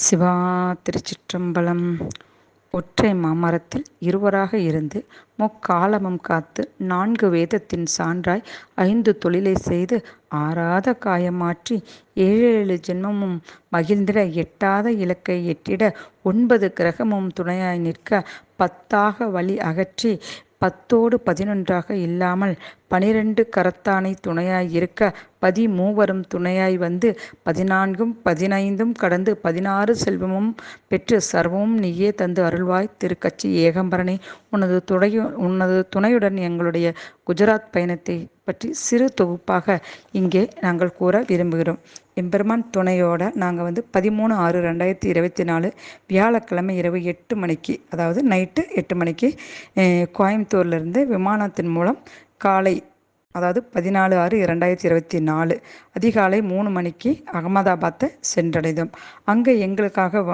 சிவா திருச்சிற்றம்பலம். ஒற்றை மாமரத்தில் இருவராக இருந்து முக்காலமும் காத்து நான்கு வேதத்தின் சான்றாய் ஐந்து தொழிலை செய்து ஆறாத காயமாற்றி ஏழேழு ஜென்மமும் மகிழ்ந்திட எட்டாத இலக்கை எட்டிட ஒன்பது கிரகமும் துணையாய் நிற்க பத்தாக வழி அகற்றி பத்தோடு பதினொன்றாக இல்லாமல் பனிரெண்டு கரத்தானை துணையாய் இருக்க பதிமூவரும் துணையாய் வந்து பதினான்கும் பதினைந்தும் கடந்து பதினாறு செல்வமும் பெற்று சர்வமும் நீயே தந்து அருள்வாய். திருக்கட்சி ஏகம்பரனே உனது துணையு உனது துணையுடன் எங்களுடைய குஜராத் பயணத்தை பற்றி சிறு தொகுப்பாக இங்கே நாங்கள் கூற விரும்புகிறோம். எம்பெருமான் துணையோட நாங்கள் வந்து பதிமூணு ஆறு ரெண்டாயிரத்தி இருபத்தி நாலு வியாழக்கிழமை இரவு எட்டு மணிக்கு அதாவது நைட்டு எட்டு மணிக்கு கோயம்புத்தூர்லேருந்து விமானத்தின் மூலம் காலை அதாவது பதினாலு ஆறு இரண்டாயிரத்தி இருபத்தி நாலு. அதிகாலை மூணு மணிக்கு அகமதாபாத்தை சென்றடைந்தோம். அங்கே எங்களுக்காக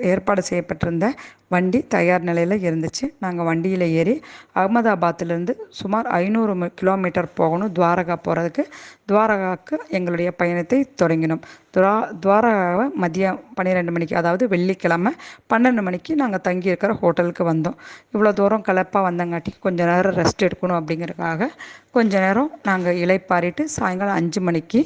ஏற்பாடு செய்யப்பட்டிருந்த வண்டி தயார் நிலையில் இருந்துச்சு. நாங்கள் வண்டியில் ஏறி அகமதாபாத்திலேருந்து சுமார் ஐநூறு கிலோமீட்டர் போகணும் துவாரகா போகிறதுக்கு துவாரகாவுக்கு எங்களுடைய பயணத்தை தொடங்கினோம். துவா துவாரகாவை மதியம் பன்னிரெண்டு மணிக்கு அதாவது வெள்ளிக்கிழமை பன்னெண்டு மணிக்கு நாங்கள் தங்கியிருக்கிற ஹோட்டலுக்கு வந்தோம். இவ்வளோ தூரம் கலப்பாக வந்தங்காட்டி கொஞ்சம் நேரம் ரெஸ்ட் எடுக்கணும் அப்படிங்கிறதுக்காக கொஞ்ச நேரம் நாங்கள் இலைப்பாரிட்டு சாயங்காலம் அஞ்சு மணிக்கு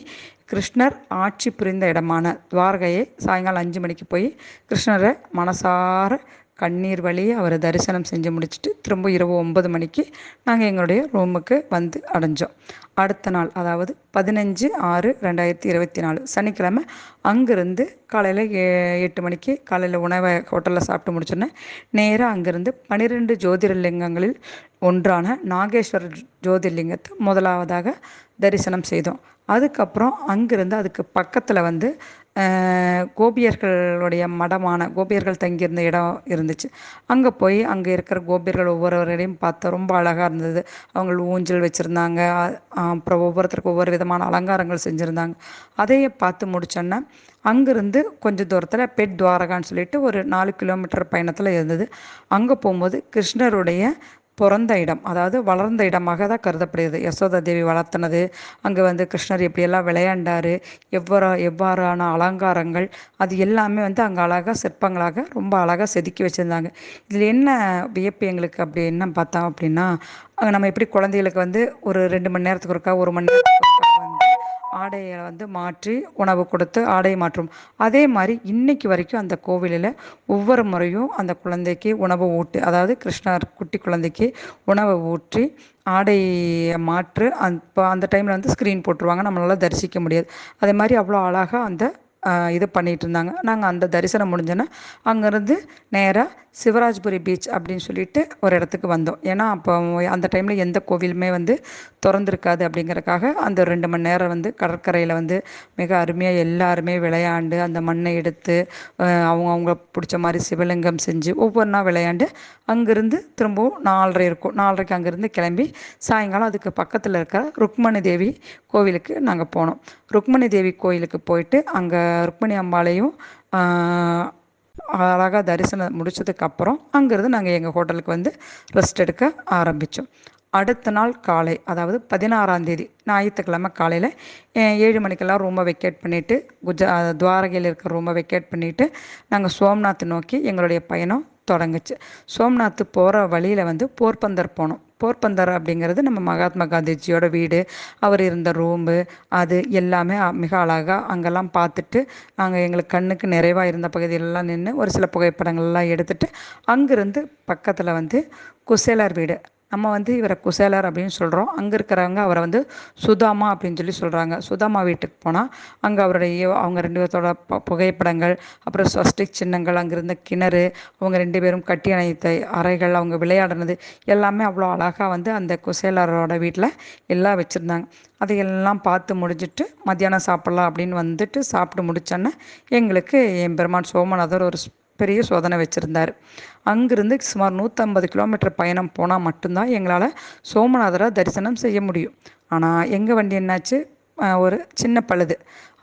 கிருஷ்ணர் ஆட்சி புரிந்த இடமான துவாரகையை சாயங்காலம் அஞ்சு மணிக்கு போய் கிருஷ்ணரை மனசார கண்ணீர் வழியே அவரை தரிசனம் செஞ்சு முடிச்சுட்டு திரும்ப இரவு ஒன்பது மணிக்கு நாங்கள் எங்களுடைய ரூமுக்கு வந்து அடைஞ்சோம். அடுத்த நாள் அதாவது பதினஞ்சு ஆறு ரெண்டாயிரத்தி இருபத்தி நாலு சனிக்கிழமை அங்கேருந்து காலையில் ஏ எட்டு மணிக்கு காலையில் உணவை ஹோட்டலில் சாப்பிட்டு முடிச்சோன்னே நேராக அங்கேருந்து பன்னிரெண்டு ஜோதிர்லிங்கங்களில் ஒன்றான நாகேஸ்வரர் ஜோதிர்லிங்கத்தை முதலாவதாக தரிசனம் செய்தோம். அதுக்கப்புறம் அங்கேருந்து அதுக்கு பக்கத்தில் வந்து கோபியர்களுடைய மடமான கோபியர்கள் தங்கியிருந்த இடம் இருந்துச்சு. அங்கே போய் அங்கே இருக்கிற கோபியர்கள் ஒவ்வொருவரையும் பார்த்தா ரொம்ப அழகாக இருந்தது. அவங்க ஊஞ்சல் வச்சுருந்தாங்க. அப்புறம் ஒவ்வொருத்தருக்கும் ஒவ்வொரு விதமான அலங்காரங்கள் செஞ்சுருந்தாங்க. அதையே பார்த்து முடிச்சோன்னா அங்கேருந்து கொஞ்சம் தூரத்தில் பெட் துவாரகான்னு சொல்லிட்டு ஒரு நாலு கிலோமீட்டர் பயணத்தில் இருந்தது. அங்கே போகும்போது கிருஷ்ணருடைய பிறந்த இடம் அதாவது வளர்ந்த இடமாக தான் கருதப்படுகிறது. யசோதா தேவி வளர்த்தனது அங்கே வந்து கிருஷ்ணர் எப்படியெல்லாம் விளையாண்டார் எவ்வாறு எவ்வாறான அலங்காரங்கள் அது எல்லாமே வந்து அங்கே அழகாக சிற்பங்களாக ரொம்ப அழகாக செதுக்கி வச்சுருந்தாங்க. இதில் என்ன வியப்பு எங்களுக்கு அப்படி என்ன பார்த்தோம் அப்படின்னா நம்ம எப்படி குழந்தைகளுக்கு வந்து ஒரு ரெண்டு மணி நேரத்துக்கு ஒருக்கா ஒரு மணி நேரத்துக்கு ஆடையை வந்து மாற்றி உணவு கொடுத்து ஆடையை மாற்றும். அதே மாதிரி இன்னைக்கு வரைக்கும் அந்த கோவிலில் ஒவ்வொரு முறையும் அந்த குழந்தைக்கு உணவு ஊட்டு அதாவது கிருஷ்ணர் குட்டி குழந்தைக்கு உணவை ஊற்றி ஆடை மாற்று அந் இப்போ அந்த டைமில் வந்து ஸ்க்ரீன் போட்டுருவாங்க. நம்மளால் தரிசிக்க முடியாது. அதே மாதிரி அவ்வளோ அழகாக அந்த இது பண்ணிகிட்டு இருந்தாங்க நாங்கள் அந்த தரிசனம் முடிஞ்சோன்னா அங்கேருந்து நேராக சிவராஜ்புரி பீச் அப்படின்னு சொல்லிட்டு ஒரு இடத்துக்கு வந்தோம். ஏன்னா அப்போ அந்த டைமில் எந்த கோவிலுமே வந்து திறந்துருக்காது அப்படிங்கிறக்காக அந்த ரெண்டு மணி நேரம் வந்து கடற்கரையில் வந்து மிக அருமையாக எல்லாருமே விளையாண்டு அந்த மண்ணை எடுத்து அவங்க அவங்க பிடிச்ச மாதிரி சிவலிங்கம் செஞ்சு ஒவ்வொன்றா விளையாண்டு அங்கேருந்து திரும்பவும் நாலரை இருக்கும். நாலரைக்கு அங்கேருந்து கிளம்பி சாயங்காலம் அதுக்கு பக்கத்தில் இருக்கிற ருக்மணி தேவி கோவிலுக்கு நாங்கள் போனோம். ருக்மணி தேவி கோயிலுக்கு போயிட்டு அங்கே ருக்மணி அம்பாலையும் அழகாக தரிசனம் முடிச்சதுக்கப்புறம் அங்கேருந்து நாங்கள் எங்கள் ஹோட்டலுக்கு வந்து ரெஸ்ட் எடுக்க ஆரம்பித்தோம் அடுத்த நாள் காலை அதாவது பதினாறாம் தேதி ஞாயிற்றுக்கிழமை காலையில் ஏழு மணிக்கெல்லாம் ரூமை வெக்கேட் பண்ணிவிட்டு குஜா துவாரகையில் இருக்கிற ரூமை வெக்கேட் பண்ணிவிட்டு நாங்கள் சோம்நாத் நோக்கி எங்களுடைய பயணம் தொடங்குச்சு. சோம்நாத் போகிற வழியில் வந்து போர்பந்தர் போனோம். போர்பந்தர் அப்படிங்கிறது நம்ம மகாத்மா காந்திஜியோட வீடு. அவர் இருந்த ரூம்பு அது எல்லாமே மிக அழகாக அங்கெல்லாம் பார்த்துட்டு நாங்கள் எங்களுக்கு கண்ணுக்கு நிறைவாக இருந்த பகுதியிலலாம் நின்று ஒரு சில புகைப்படங்கள்லாம் எடுத்துகிட்டு அங்கேருந்து பக்கத்தில் வந்து குசேலர் வீடு. நம்ம வந்து இவரை குசேலர் அப்படின்னு சொல்கிறோம் அங்கே இருக்கிறவங்க அவரை வந்து சுதாமா அப்படின்னு சொல்லி சொல்கிறாங்க சுதாமா வீட்டுக்கு போனால் அங்கே அவருடைய அவங்க ரெண்டு பேர்த்தோட புகைப்படங்கள் அப்புறம் ஸ்வஸ்டிக் சின்னங்கள் அங்கே இருந்த கிணறு அவங்க ரெண்டு பேரும் கட்டி அணைத்த அறைகள் அவங்க விளையாடினது எல்லாமே அவ்வளோ அழகாக வந்து அந்த குசேலரோட வீட்டில் எல்லாம் வச்சுருந்தாங்க. அதையெல்லாம் பார்த்து முடிஞ்சிட்டு மத்தியானம் சாப்பிட்லாம் அப்படின்னு வந்துட்டு சாப்பிட்டு முடிச்சோன்னே எங்களுக்கு என் பெருமான் சோமநாதர் ஒரு பெரிய சோதனை வச்சுருந்தார். அங்கிருந்து சுமார் நூற்றம்பது கிலோமீட்டர் பயணம் போனால் மட்டும்தான் எங்களால் சோமநாதரை தரிசனம் செய்ய முடியும். ஆனால் எங்கள் வண்டி என்னாச்சு? ஒரு சின்ன பழுது.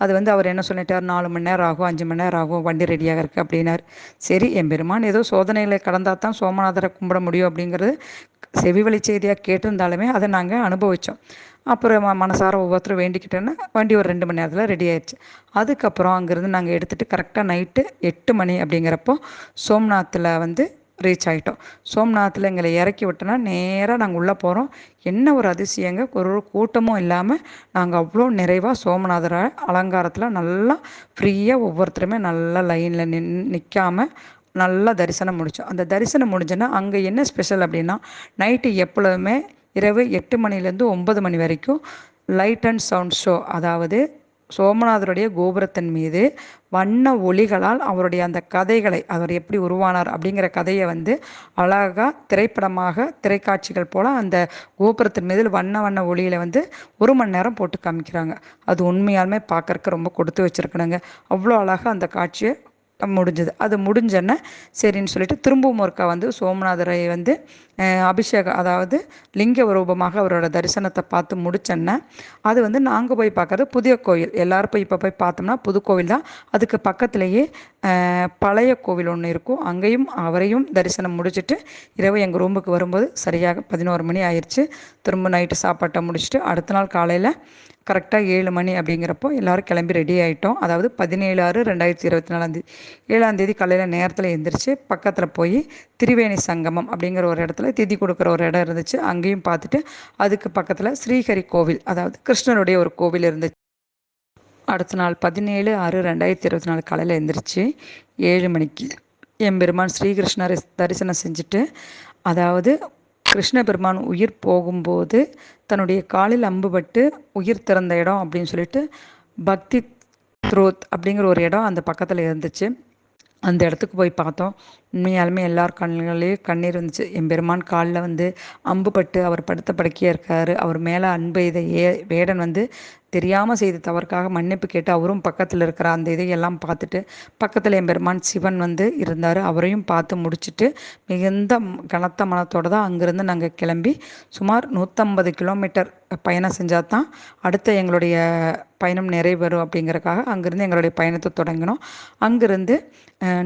அது வந்து அவர் என்ன சொல்லிட்டார்? நாலு மணி நேரம் ஆகும் அஞ்சு மணி நேரம் ஆகும் வண்டி ரெடியாக இருக்குது அப்படின்னார். சரி என் பெருமான் ஏதோ சோதனையில் கடந்தால் தான் சோமநாதரை கும்பிட முடியும் அப்படிங்கிறது செவி வழி செய்தியாக கேட்டிருந்தாலுமே அதை நாங்கள் அனுபவித்தோம் அப்புறம் மனசார ஒவ்வொருத்தரும் வேண்டிக்கிட்டேன்னா வண்டி ஒரு ரெண்டு மணி நேரத்தில் ரெடி ஆயிடுச்சு. அதுக்கப்புறம் அங்கேருந்து நாங்கள் எடுத்துகிட்டு கரெக்டாக நைட்டு எட்டு மணி அப்படிங்கிறப்போ சோம்நாத்தில் வந்து ரீச் ஆகிட்டோம் சோம்நாத்தில் எங்களை இறக்கி விட்டோன்னா நேராக நாங்கள் உள்ளே போகிறோம் என்ன ஒரு அதிசயங்க? ஒரு கூட்டமும் இல்லாமல் நாங்கள் அவ்வளோ நிறைவாக சோமநாதரை அலங்காரத்தில் நல்லா ஃப்ரீயாக ஒவ்வொருத்தருமே நல்லா லைனில் நின் நிற்காமல் நல்லா தரிசனம் முடித்தோம் அந்த தரிசனம் முடிஞ்சோன்னா அங்கே என்ன ஸ்பெஷல் அப்படின்னா நைட்டு எப்பொழுதுமே இரவு எட்டு மணிலேருந்து ஒன்பது மணி வரைக்கும் லைட் அண்ட் சவுண்ட் ஷோ அதாவது சோமநாதருடைய கோபுரத்தின் மீது வண்ண ஒளிகளால் அவருடைய அந்த கதைகளை அவர் எப்படி உருவானார் அப்படிங்கிற கதையை வந்து அழகாக திரைப்படமாக திரைக்காட்சிகள் போல் அந்த கோபுரத்தின் மீது வண்ண வண்ண ஒளியில் வந்து ஒரு மணி நேரம் போட்டு காமிக்கிறாங்க. அது உண்மையாலுமே பார்க்கறக்கு ரொம்ப கொடுத்து வச்சுருக்கணுங்க. அவ்வளோ அழகாக அந்த காட்சியை முடிஞ்சது. அது முடிஞ்சோன்னே சரின்னு சொல்லிட்டு திரும்பவும் ஒருக்கா வந்து சோமநாதரை வந்து அபிஷேகம் அதாவது லிங்க ரூபமாக அவரோட தரிசனத்தை பார்த்து முடிச்சேன்னா அது வந்து நாங்கள் போய் பார்க்கறது புதிய கோயில். எல்லோரும் போய் இப்போ போய் பார்த்தோம்னா புது கோவில் தான். அதுக்கு பக்கத்துலேயே பழைய கோவில் ஒன்று இருக்கும். அங்கேயும் அவரையும் தரிசனம் முடிச்சுட்டு இரவு எங்கள் ரூமுக்கு வரும்போது சரியாக பதினோரு மணி ஆயிடுச்சு திரும்ப நைட்டு சாப்பாட்டை முடிச்சுட்டு அடுத்த நாள் காலையில் கரெக்டாக ஏழு மணி அப்படிங்கிறப்போ எல்லோரும் கிளம்பி ரெடி ஆகிட்டோம் அதாவது பதினேழு ஆறு ரெண்டாயிரத்தி இருபத்தி நாலாந்தேதி ஏழாந்தேதி காலையில் நேரத்தில் எழுந்திரிச்சு பக்கத்தில் போய் திரிவேணி சங்கமம் அப்படிங்கிற ஒரு இடத்துல திதி கொடுக்குற ஒரு இடம் இருந்துச்சு. அங்கேயும் பார்த்துட்டு அதுக்கு பக்கத்தில் ஸ்ரீஹரி கோவில் அதாவது கிருஷ்ணனுடைய ஒரு கோவில் இருந்துச்சு. அடுத்த நாள் பதினேழு ஆறு ரெண்டாயிரத்தி இருபத்தி நாலு காலையில் எழுந்திரிச்சு ஏழு மணிக்கு எம்பெருமான் ஸ்ரீகிருஷ்ணரை தரிசனம் செஞ்சுட்டு அதாவது கிருஷ்ண பெருமான் உயிர் போகும்போது தன்னுடைய காலில் அம்புபட்டு உயிர் திறந்த இடம் அப்படின்னு சொல்லிட்டு பக்தி த்ரோத் அப்படிங்கிற ஒரு இடம் அந்த பக்கத்தில் இருந்துச்சு. அந்த இடத்துக்கு போய் பார்த்தோம். உண்மையாலுமே எல்லார் கண்களையும் கண்ணீர் வந்துச்சு. எம்பெருமான் காலில் வந்து அம்பு பட்டு அவர் படுத்த படுக்கையாக இருக்கார். அவர் மேலே அன்பு இதை ஏ வேடன் வந்து தெரியாமல் செய்த தவறுக்காக மன்னிப்பு கேட்டு அவரும் பக்கத்தில் இருக்கிற அந்த இதையெல்லாம் பார்த்துட்டு பக்கத்தில் எம்பெருமான் சிவன் வந்து இருந்தார். அவரையும் பார்த்து முடிச்சுட்டு மிகுந்த கனத்த மனத்தோடு தான் அங்கேருந்து நாங்கள் கிளம்பி சுமார் நூற்றம்பது கிலோமீட்டர் பயணம் செஞ்சால் தான் அடுத்த எங்களுடைய பயணம் நிறைவேறும் அப்படிங்கிறக்காக அங்கேருந்து எங்களுடைய பயணத்தை தொடங்கினோம். அங்கேருந்து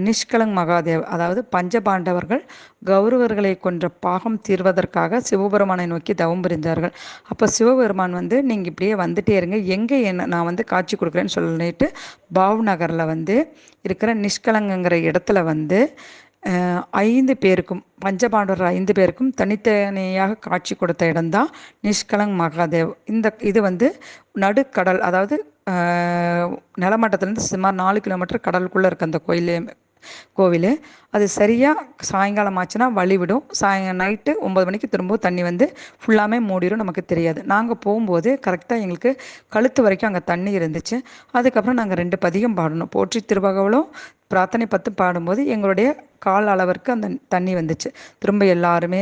நிஷ்கலங் மகாதேவ் அதாவது பஞ்சபாண்டவர்கள் கௌரவர்களை கொன்ற பாகம் தீர்வதற்காக சிவபெருமானை நோக்கி தவம் புரிந்தார்கள். அப்போ சிவபெருமான் வந்து நீங்கள் இப்படியே வந்துட்டே இருங்க. எங்கே என்ன நான் வந்து காட்சி கொடுக்குறேன்னு சொல்லிட்டு பாவ் நகரில் வந்து இருக்கிற நிஷ்கலங்கிற இடத்துல வந்து ஐந்து பேருக்கும் பஞ்சபாண்டவர் ஐந்து பேருக்கும் தனித்தனியாக காட்சி கொடுத்த இடம்தான் நிஷ்கலங் மகாதேவ். இந்த இது வந்து நடுக்கடல் அதாவது நிலமட்டத்திலேருந்து சுமார் நாலு கிலோமீட்டர் கடலுக்குள்ளே இருக்க அந்த கோயிலே கோவில். அது சரியாக சாயங்காலம் ஆச்சுன்னா வழிவிடும். சாய நைட்டு ஒம்பது மணிக்கு திரும்பவும் தண்ணி வந்து ஃபுல்லாமே மூடிடும் நமக்கு தெரியாது. நாங்கள் போகும்போது கரெக்டாக எங்களுக்கு கழுத்து வரைக்கும் அங்கே தண்ணி இருந்துச்சு. அதுக்கப்புறம் நாங்கள் ரெண்டு பதிகம் பாடணும். போற்றி திருவகவலும் பிரார்த்தனை பத்து பாடும்போது எங்களுடைய கால் அளவிற்கு அந்த தண்ணி வந்துச்சு. திரும்ப எல்லாருமே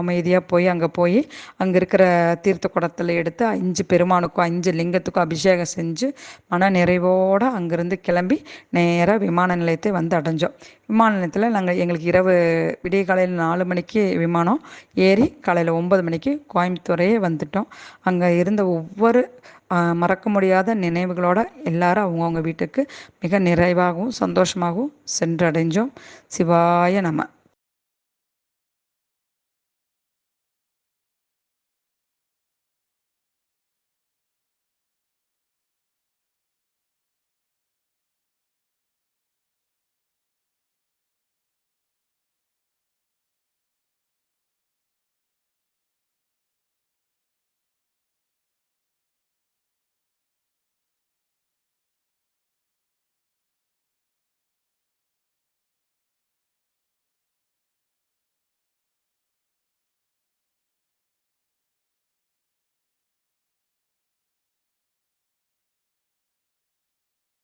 அமைதியாக போய் அங்கே போய் அங்கே இருக்கிற தீர்த்த குடத்தில் எடுத்து அஞ்சு பெருமானுக்கும் அஞ்சு லிங்கத்துக்கும் அபிஷேகம் செஞ்சு மன நிறைவோடு அங்கேருந்து கிளம்பி நேராக விமான நிலையத்தை வந்து அடைஞ்சோம். விமான நிலையத்தில் நாங்கள் எங்களுக்கு இரவு விடிய காலையில் நாலு மணிக்கு விமானம் ஏறி காலையில் ஒம்பது மணிக்கு கோயம்புத்தூரையே வந்துட்டோம். அங்கே இருந்த ஒவ்வொரு மறக்க முடியாத நினைவுகளோடு எல்லாரும் அவங்கவுங்க வீட்டுக்கு மிக நிறைவாகவும் சந்தோஷமாகவும் சென்றடைஞ்சோம். சிவாய நம்ம